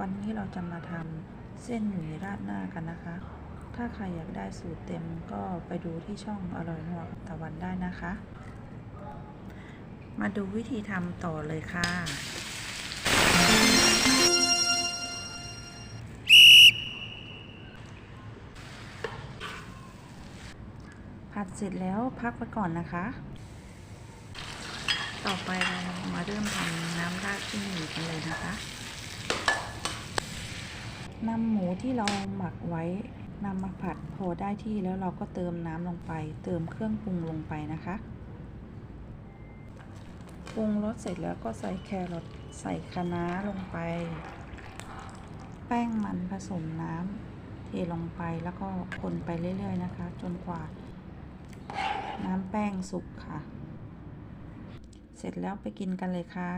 วันนี้เราจะมาทำเส้นหมี่ราดหน้ากันนะคะ ถ้าใครอยากได้สูตรเต็มก็ไปดูที่ช่องอร่อยนัวตะวันได้นะคะ มาดูวิธีทำต่อเลยค่ะผัดเสร็จแล้วพักไว้ก่อนนะคะ ต่อไปเรามาเริ่มทำน้ำราดที่หมี่กันเลยนะคะ นำหมูที่เราหมักไว้นำมาผัดพอได้ที่แล้วเราก็เติมน้ำลงไป เติมเครื่องปรุงลงไปนะคะ ปรุงรสเสร็จแล้วก็ใส่แครอทใส่คะน้าลงไป แป้งมันผสมน้ำเทลงไปแล้วก็คนไปเรื่อยๆนะคะ จนกว่า น้ำแป้งสุกค่ะ เสร็จแล้วไปกินกันเลยค่ะ